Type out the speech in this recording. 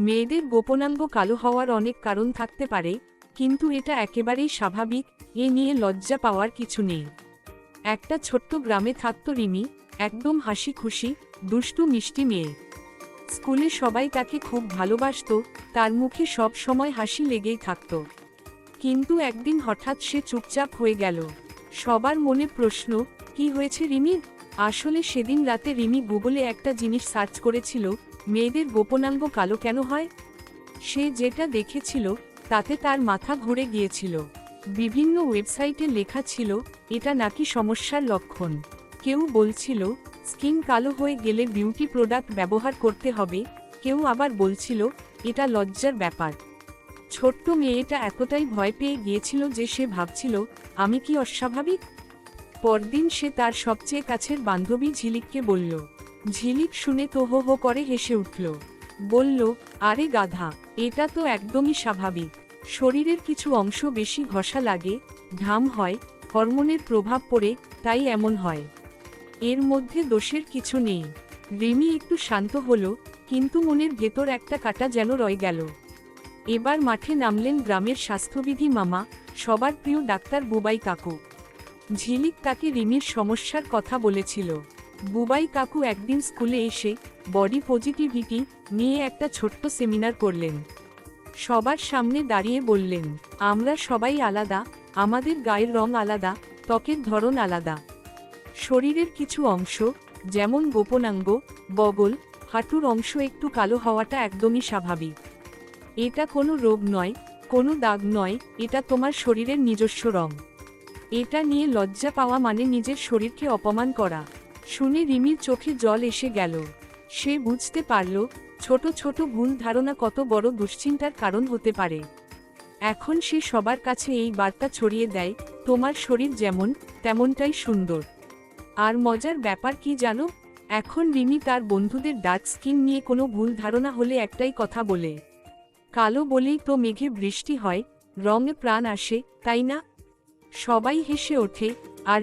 মেয়েদের গোপনাঙ্গ কালো হওয়ার অনেক কারণ থাকতে পারে, কিন্তু এটা একেবারেই স্বাভাবিক, এ নিয়ে লজ্জা পাওয়ার কিছু নেই। একটা ছোট্ট গ্রামে থাকত রিমি, একদম হাসি খুশি দুষ্টু, মিষ্টি মেয়ে। স্কুলে সবাই তাকে খুব ভালোবাসত, তার মুখে সব সময় হাসি লেগেই থাকত। কিন্তু একদিন হঠাৎ সে চুপচাপ হয়ে গেল। সবার মনে প্রশ্ন কি হয়েছে রিমি? আসলে সেদিন রাতে রিমি গুগলে একটা জিনিস সার্চ করেছিল, মেয়েদের গোপনাঙ্গ কালো কেন হয়? সে যেটা দেখেছিল, তাতে তার মাথা ঘুরে গিয়েছিল। বিভিন্ন ওয়েবসাইটে লেখা ছিল, এটা নাকি সমস্যার লক্ষণ। কেউ বলছিল, স্কিন কালো হয়ে গেলে বিউটি প্রোডাক্ট ব্যবহার করতে হবে, কেউ আবার বলছিল, এটা লজ্জার ব্যাপার। ছোট্ট মেয়েটা এতটাই ভয় পেয়ে গিয়েছিল যে সে ভাবছিল, আমি কি অস্বাভাবিক? পরদিন সে তার সবচেয়ে কাছের বান্ধবী ঝিলিককে বলল, ঝিলিক শুনে তো হো হো করে হেসে উঠল। বলল, আরে গাধা, এটা তো একদমই স্বাভাবিক। শরীরের কিছু অংশ বেশি ঘষা লাগে, ঘাম হয়, হরমোনের প্রভাব পড়ে, তাই এমন হয়। এর মধ্যে দোষের কিছু নেই রিমি একটু শান্ত হলো, কিন্তু মনের ভেতর একটা কাটা যেন রয়ে গেল। এবার মাঠে নামলেন গ্রামের স্বাস্থ্যবিধি মামা, সবার প্রিয় ডাক্তার বুবাই কাকু। ঝিলিক তাকে রিমির সমস্যার কথা বলেছিল। বুবাই কাকু একদিন স্কুলে এসে বডি পজিটিভিটি নিয়ে একটা ছোট্ট সেমিনার করলেন। সবার সামনে দাঁড়িয়ে বললেন, আমরা সবাই আলাদা, আমাদের গায়ের রং আলাদা, ত্বকের ধরন আলাদা। শরীরের কিছু অংশ, যেমন গোপনাঙ্গ, বগল, হাঁটুর অংশ একটু কালো হওয়াটা একদমই স্বাভাবিক। এটা কোনো রোগ নয়, কোনো দাগ নয়, এটা তোমার শরীরের নিজস্ব রং। এটা নিয়ে লজ্জা পাওয়া মানে নিজের শরীরকে অপমান করা। শুনে রিমির চোখে জল এসে গেল। সে বুঝতে পারল, ছোট ছোট ভুল ধারণা কত বড় দুশ্চিন্তার কারণ হতে পারে। এখন সে সবার কাছে এই বার্তা ছড়িয়ে দেয়, তোমার শরীর যেমন, তেমনটাই সুন্দর। আর মজার ব্যাপার কি জানো? এখন রিমি তার বন্ধুদের ডার্ক স্কিন নিয়ে কোনো ভুল ধারণা হলে একটাই কথা বলে। কালো বলেই তো মেঘে বৃষ্টি হয়, রঙে প্রাণ আসে, তাই না? সবাই হেসে ওঠে আর